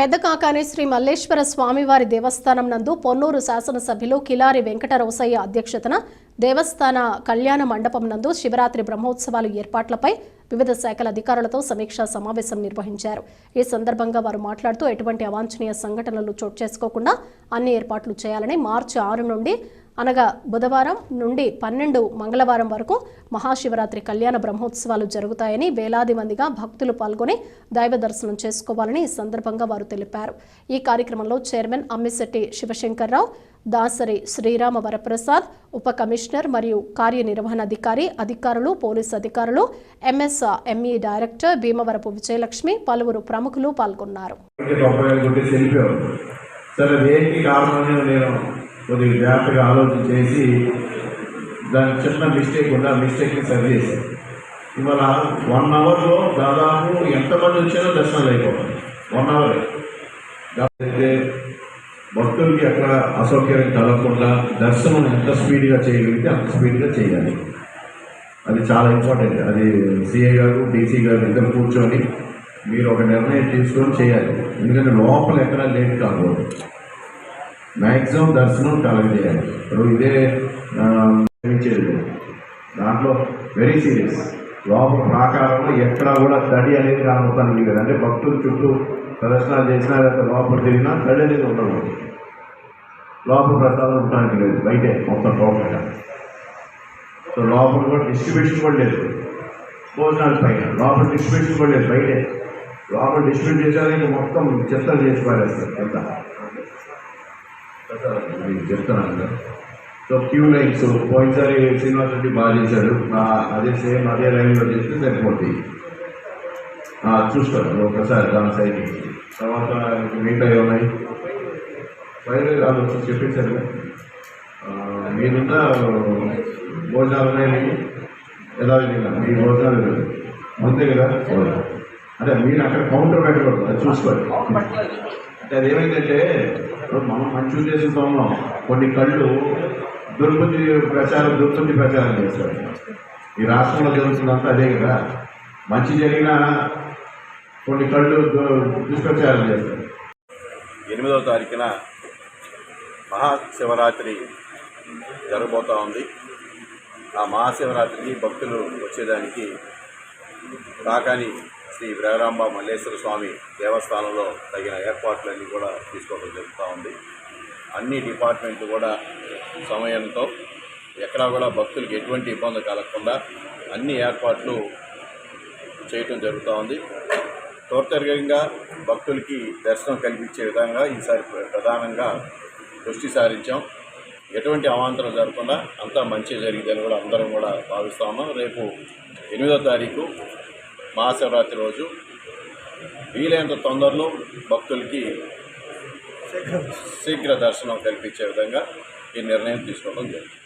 పెద్ద కాకాని శ్రీ మల్లేశ్వర స్వామివారి దేవస్థానం నందు పొన్నూరు శాసనసభ్యులు కిలారి వెంకటరౌసయ్య అధ్యక్షతన దేవస్థాన కళ్యాణ మండపం నందు శివరాత్రి బ్రహ్మోత్సవాలు ఏర్పాట్లపై వివిధ శాఖల అధికారులతో సమీక్షా సమావేశం నిర్వహించారు. ఈ సందర్భంగా వారు మాట్లాడుతూ ఎటువంటి అవాంఛనీయ సంఘటనలు చోటు చేసుకోకుండా అన్ని ఏర్పాట్లు చేయాలని మార్చి ఆరు నుండి అనగా బుధవారం నుండి పన్నెండు మంగళవారం వరకు మహాశివరాత్రి కళ్యాణ బ్రహ్మోత్సవాలు జరుగుతాయని వేలాది మందిగా భక్తులు పాల్గొని దైవ దర్శనం చేసుకోవాలని ఈ సందర్భంగా వారు తెలిపారు. ఈ కార్యక్రమంలో చైర్మన్ అమ్మిశెట్టి శివశంకర్రావు దాసరి శ్రీరామ వరప్రసాద్ ఉప కమిషనర్ మరియు కార్యనిర్వహణాధికారి అధికారులు పోలీసు అధికారులు MS ME director Bhimavarapu Vijayalakshmi పలువురు ప్రముఖులు పాల్గొన్నారు. కొద్దిగా జాగ్రత్తగా ఆలోచన చేసి దాని చిన్న మిస్టేక్ ఉంది ఆ మిస్టేక్ని సరి చేశాను ఇవాళ వన్ అవర్లో దాదాపు ఎంతమంది వచ్చారో దర్శనాలు అయిపోతుంది వన్ అవర్ అయితే భక్తులకి అక్కడ అసౌకర్యం కలగకుండా దర్శనం ఎంత స్పీడ్గా చేయగలిగితే అంత స్పీడ్గా చేయాలి. అది చాలా ఇంపార్టెంట్ అది సిఐ గారు డీసీ గారు ఇద్దరు కూర్చొని మీరు ఒక నిర్ణయం తీసుకొని చేయాలి. ఎందుకంటే లోపల ఎక్కడ లేట్ కాకూడదు. మ్యాక్సిమం దర్శనం కలగజేయాలి ఇప్పుడు ఇదే ఆ, దాంట్లో వెరీ సీరియస్ లోపల ప్రాకారంలో ఎక్కడా కూడా తడి అనేది కనబడతాను లేదు అంటే భక్తులు చుట్టూ ప్రదర్శనాలు చేసినా లేకపోతే లోపల తిరిగినా తడి అనేది ఉండదు. లోపల ప్రసాదం ఉండడానికి లేదు. బయటే మొత్తం టోటల్గా. సో లోపల కూడా డిస్ట్రిబ్యూషన్ కూడా లేదు. భోజనాలు పైన లోపల డిస్ట్రిబ్యూషన్ కూడా లేదు. బయటే. లోపల డిస్ట్రిబ్యూట్ చేసేది మొత్తం చెత్త చేసి పారేస్తారు. చెత్త మీకు చెప్తున్నాను. కదా సో క్యూ లైన్స్ పోయినసారి శ్రీనివాస్ రెడ్డి బాగా చేశాడు. అదే సేమ్ అదే లైన్లో చేస్తే సరిపోతుంది చూస్తాను ఒకసారి దాని సైడ్ తర్వాత మిగతా ఉన్నాయి ఫైర్ వాళ్ళు వచ్చి చెప్పేశారు. మీరున్న భోజనాలు ఉన్నాయి మీకు? యథావిధిగా మీ భోజనాలు. అంతే కదా? అదే మీరు అక్కడ కౌంటర్ పెట్టకూడదు అది చూసుకోండి. అది ఏమైందంటే మనం మంచి ఉద్దేశంతో కొన్ని కళ్ళు దుర్బుద్ధి ప్రచారం దుర్బుద్ధి ప్రచారం చేస్తారు ఈ రాష్ట్రంలో జరుగుతుందంతా అదే కదా. మంచి జరిగినా కొన్ని కళ్ళు దుష్ప్రచారం చేస్తారు ఎనిమిదవ తారీఖున మహాశివరాత్రి జరగబోతూ ఉంది. ఆ మహాశివరాత్రికి భక్తులు వచ్చేదానికి రాకాని శ్రీ బ్రహ్మరాంబ మల్లేశ్వర స్వామి దేవస్థానంలో తగిన ఏర్పాట్లన్నీ కూడా తీసుకోవడం జరుగుతూ ఉంది. అన్ని డిపార్ట్మెంట్లు కూడా సమయంతో ఎక్కడా కూడా భక్తులకు ఎటువంటి ఇబ్బంది కలగకుండా అన్ని ఏర్పాట్లు చేయటం జరుగుతూ ఉంది. త్వరితగతిగా భక్తులకి దర్శనం కల్పించే విధంగా ఈసారి ప్రధానంగా దృష్టి సారించాం. ఎటువంటి అవాంతరం జరగకుండా అంతా మంచి జరిగిందని కూడా అందరం కూడా భావిస్తాము రేపు ఎనిమిదో తారీఖు మహాశివరాత్రి రోజు వీలైనంత తొందరలో భక్తులకి శీఘ్ర దర్శనం. కల్పించే విధంగా ఈ నిర్ణయం తీసుకోవడం జరిగింది.